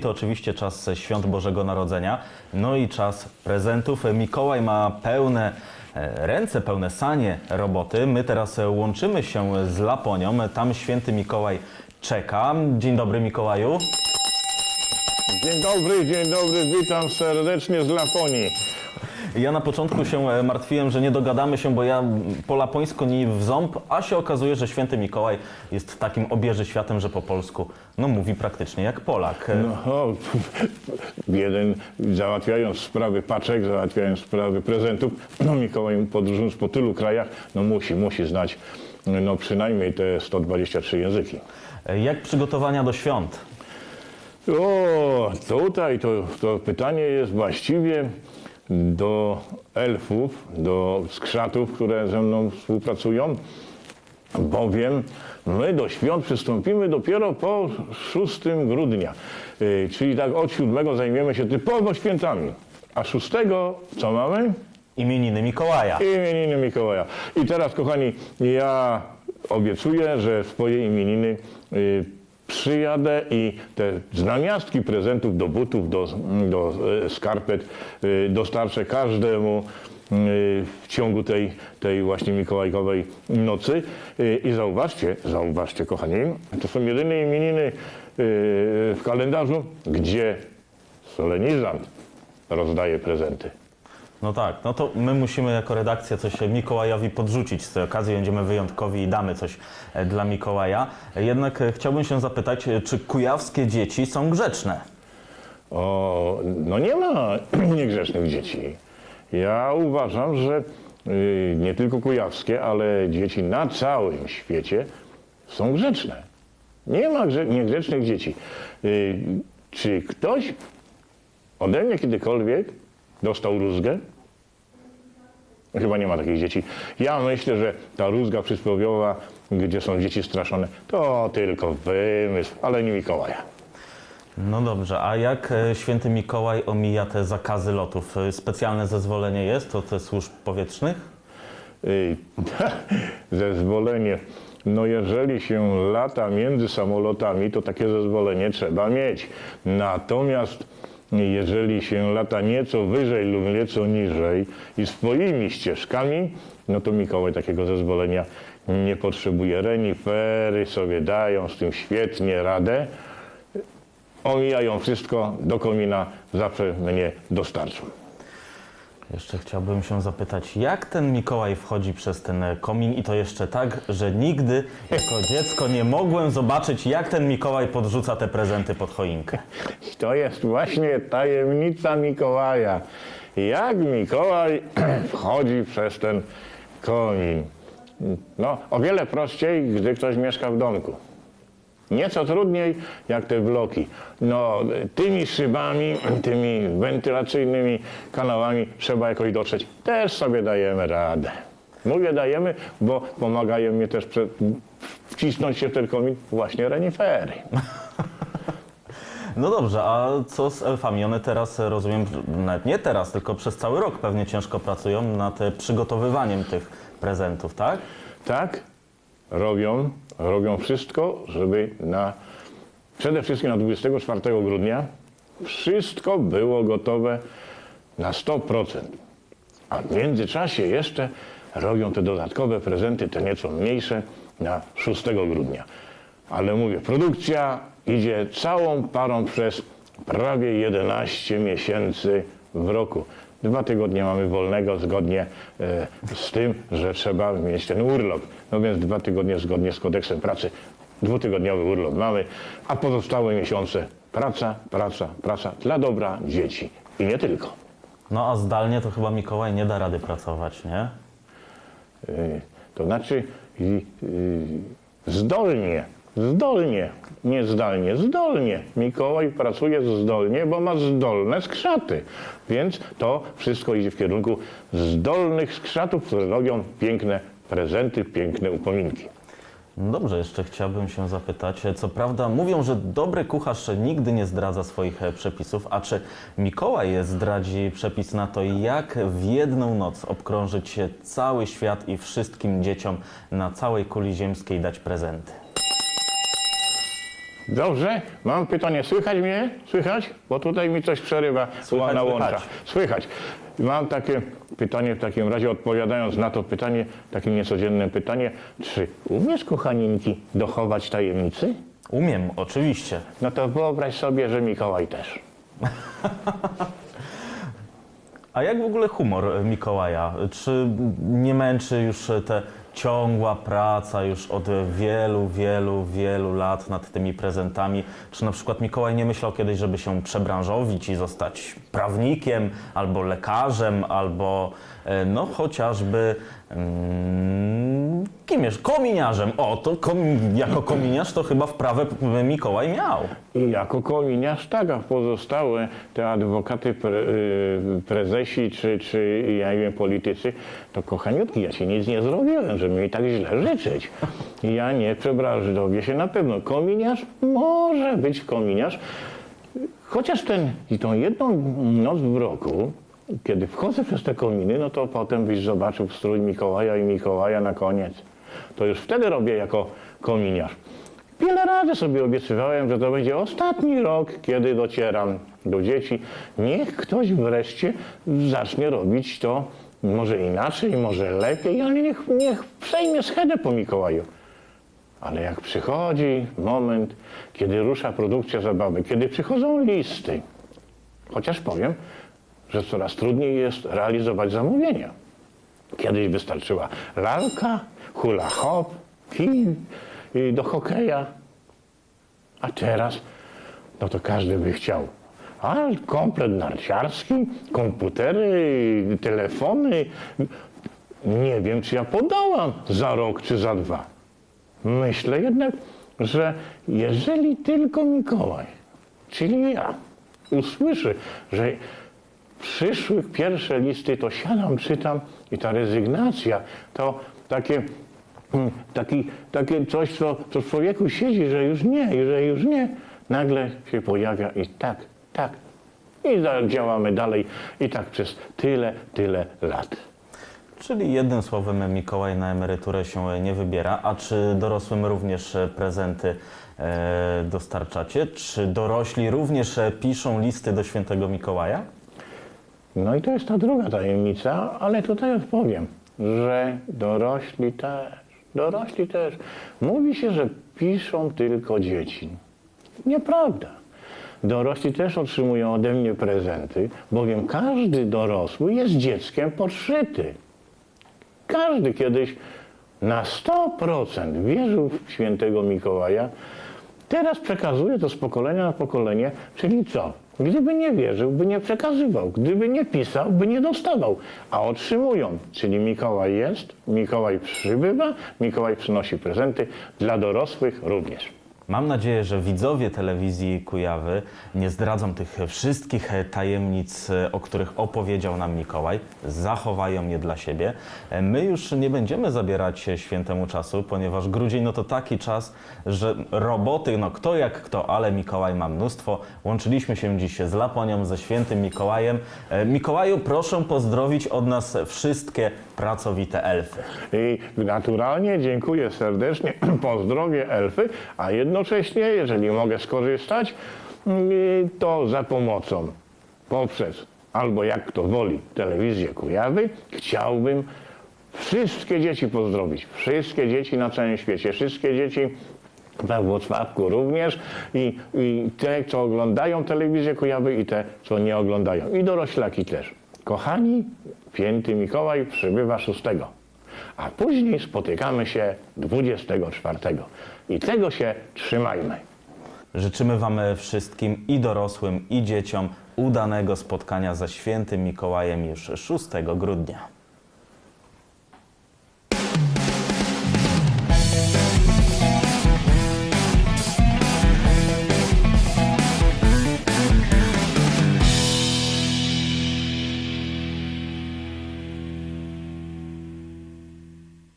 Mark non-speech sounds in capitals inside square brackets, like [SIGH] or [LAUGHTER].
To oczywiście czas świąt Bożego Narodzenia, no i czas prezentów. Mikołaj ma pełne e, ręce, pełne sanie roboty. My teraz e, łączymy się z Laponią. Tam święty Mikołaj czeka. Dzień dobry Mikołaju. Dzień dobry, dzień dobry, witam serdecznie z Laponii. Ja na początku się e, martwiłem, że nie dogadamy się, bo ja po lapońsku ni w ząb, a się okazuje, że święty Mikołaj jest takim obieży światem, że po polsku no, mówi praktycznie jak Polak. E, No, [LAUGHS] jeden załatwiając sprawy paczek, załatwiając sprawy prezentów, [CLEARS THROAT] no Mikołaj podróżując po tylu krajach, no musi, musi znać no przynajmniej te 123 języki. E, Jak przygotowania do świąt? O, tutaj to, to pytanie jest właściwie do elfów, do skrzatów, które ze mną współpracują, bowiem my do świąt przystąpimy dopiero po 6 grudnia, Yy, czyli tak od 7 zajmiemy się typowo świętami, a 6 co mamy? Imieniny Mikołaja. Imieniny Mikołaja. I teraz, kochani, ja obiecuję, że swoje imieniny y, przyjadę i te znamiastki prezentów do butów, do, do e, skarpet y, dostarczę każdemu y, w ciągu tej, tej właśnie mikołajkowej nocy. I zauważcie, zauważcie, kochani, to są jedyne imieniny w kalendarzu, gdzie solenizant rozdaje prezenty. No tak, no to my musimy jako redakcja coś Mikołajowi podrzucić. Z tej okazji będziemy wyjątkowi i damy coś e, dla Mikołaja. Jednak e, chciałbym się zapytać, e, czy kujawskie dzieci są grzeczne? O, no nie ma [CLEARS THROAT] niegrzecznych dzieci. Ja uważam, że y, nie tylko kujawskie, ale dzieci na całym świecie są grzeczne. Nie ma grze- niegrzecznych dzieci. Y, czy ktoś ode mnie kiedykolwiek dostał rózgę? Chyba nie ma takich dzieci. Ja myślę, że ta rózga przysłowiowa, gdzie są dzieci straszone, to tylko wymysł, ale nie Mikołaja. No dobrze, a jak e, święty Mikołaj omija te zakazy lotów? E, Specjalne zezwolenie jest od e, służb powietrznych? [LAUGHS] Zezwolenie. No jeżeli się lata między samolotami, to takie zezwolenie trzeba mieć. Natomiast jeżeli się lata nieco wyżej lub nieco niżej i swoimi ścieżkami, no to Mikołaj takiego zezwolenia nie potrzebuje. Renifery sobie dają z tym świetnie radę. Omijają wszystko, do komina zawsze mnie dostarczą. Jeszcze chciałbym się zapytać, jak ten Mikołaj wchodzi przez ten e, komin i to jeszcze tak, że nigdy jako dziecko nie mogłem zobaczyć, jak ten Mikołaj podrzuca te prezenty pod choinkę. [LAUGHS] To jest właśnie tajemnica Mikołaja. Jak Mikołaj [CLEARS THROAT] wchodzi przez ten komin? No, o wiele prościej, gdy ktoś mieszka w domku. Nieco trudniej jak te bloki. No, tymi szybami, [CLEARS THROAT] tymi wentylacyjnymi kanałami trzeba jakoś dotrzeć. Też sobie dajemy radę. Mówię dajemy, bo pomagają mnie też prze- wcisnąć się w ten komin właśnie renifery. [LAUGHS] No dobrze, a co z elfami? One teraz, rozumiem, nawet nie teraz, tylko przez cały rok pewnie ciężko pracują nad e, przygotowywaniem tych prezentów, tak? tak robią, robią wszystko, żeby na, przede wszystkim na 24 grudnia wszystko było gotowe na 100%. A w międzyczasie jeszcze robią te dodatkowe prezenty, te nieco mniejsze, na 6 grudnia. Ale mówię, produkcja idzie całą parą przez prawie 11 miesięcy w roku. Dwa tygodnie mamy wolnego zgodnie e, z tym, że trzeba mieć ten urlop. No więc dwa tygodnie zgodnie z kodeksem pracy, dwutygodniowy urlop mamy, a pozostałe miesiące praca, praca, praca dla dobra dzieci. I nie tylko. No a zdalnie to chyba Mikołaj nie da rady pracować, nie? Y, To znaczy y, zdolnie, zdolnie, nie zdalnie, zdolnie. Mikołaj pracuje zdolnie, bo ma zdolne skrzaty. Więc to wszystko idzie w kierunku zdolnych skrzatów, które robią piękne prezenty, piękne upominki. Dobrze, jeszcze chciałbym się zapytać. Co prawda mówią, że dobry kucharz nigdy nie zdradza swoich e, przepisów, a czy Mikołaj zdradzi przepis na to, jak w jedną noc obkrążyć cały świat i wszystkim dzieciom na całej kuli ziemskiej dać prezenty? Dobrze, mam pytanie. Słychać mnie? Słychać? Bo tutaj mi coś przerywa Słychać, na łącza. słychać. Słychać. Mam takie pytanie w takim razie, odpowiadając na to pytanie, takie niecodzienne pytanie, czy umiesz, kochaninki, dochować tajemnicy? Umiem, oczywiście. No to wyobraź sobie, że Mikołaj też. [LAUGHS] A jak w ogóle humor Mikołaja? Czy nie męczy już te ciągła praca już od wielu, wielu, wielu lat nad tymi prezentami? Czy na przykład Mikołaj nie myślał kiedyś, żeby się przebranżowić i zostać prawnikiem, albo lekarzem, albo e, no chociażby mm, kim jest? Kominiarzem. O, to jako kominiarz to chyba wprawę Mikołaj miał. I jako kominiarz tak, a pozostałe te adwokaty, pre, y, prezesi czy, czy ja nie wiem, politycy, to kochaniutki, ja ci nic nie zrobiłem, żeby mi tak źle życzyć. Ja nie przebrażdowię się na pewno. Kominiarz może być kominiarz, chociaż ten, i tą jedną noc w roku, kiedy wchodzę przez te kominy, no to potem byś zobaczył strój Mikołaja i Mikołaja na koniec. To już wtedy robię jako kominiarz. Wiele razy sobie obiecywałem, że to będzie ostatni rok, kiedy docieram do dzieci. Niech ktoś wreszcie zacznie robić to może inaczej, może lepiej, ale niech, niech przejmie schedę po Mikołaju. Ale jak przychodzi moment, kiedy rusza produkcja zabawy, kiedy przychodzą listy, chociaż powiem, że coraz trudniej jest realizować zamówienia. Kiedyś wystarczyła lalka, hula hop, kij y, do hokeja, a teraz no to każdy by chciał. A komplet narciarski, komputery, telefony. Nie wiem, czy ja podołam za rok czy za dwa. Myślę jednak, że jeżeli tylko Mikołaj, czyli ja, usłyszy, że przyszłych pierwsze listy, to siadam, czytam i ta rezygnacja, to takie, mm, taki, takie coś, co, co w człowieku siedzi, że już nie, że już nie, nagle się pojawia i tak, tak. I działamy dalej i tak przez tyle, tyle lat. Czyli jednym słowem Mikołaj na emeryturę się nie wybiera, a czy dorosłym również prezenty e, dostarczacie? Czy dorośli również e, piszą listy do świętego Mikołaja? No i to jest ta druga tajemnica, ale tutaj odpowiem, że dorośli też, dorośli też. Mówi się, że piszą tylko dzieci. Nieprawda. Dorośli też otrzymują ode mnie prezenty, bowiem każdy dorosły jest dzieckiem podszyty. Każdy kiedyś na 100% wierzył w świętego Mikołaja, teraz przekazuje to z pokolenia na pokolenie, czyli co? Gdyby nie wierzył, by nie przekazywał, gdyby nie pisał, by nie dostawał, a otrzymują, czyli Mikołaj jest, Mikołaj przybywa, Mikołaj przynosi prezenty, dla dorosłych również. Mam nadzieję, że widzowie telewizji Kujawy nie zdradzą tych wszystkich tajemnic, o których opowiedział nam Mikołaj. Zachowają je dla siebie. My już nie będziemy zabierać świętemu czasu, ponieważ grudzień no to taki czas, że roboty, no kto jak kto, ale Mikołaj ma mnóstwo. Łączyliśmy się dziś z Laponią, ze świętym Mikołajem. E, Mikołaju, proszę pozdrowić od nas wszystkie pracowite elfy. I naturalnie dziękuję serdecznie, [CLEARS THROAT] pozdrowię elfy, a jednocześnie, jeżeli mogę skorzystać, mm, to za pomocą poprzez, albo jak kto woli, telewizję Kujawy, chciałbym wszystkie dzieci pozdrowić. Wszystkie dzieci na całym świecie, wszystkie dzieci we Włocławku również i, i te, co oglądają telewizję Kujawy i te, co nie oglądają. I doroślaki też. Kochani, święty Mikołaj przybywa 6. A później spotykamy się 24. I tego się trzymajmy. Życzymy Wam wszystkim i dorosłym, i dzieciom udanego spotkania ze świętym Mikołajem już 6 grudnia.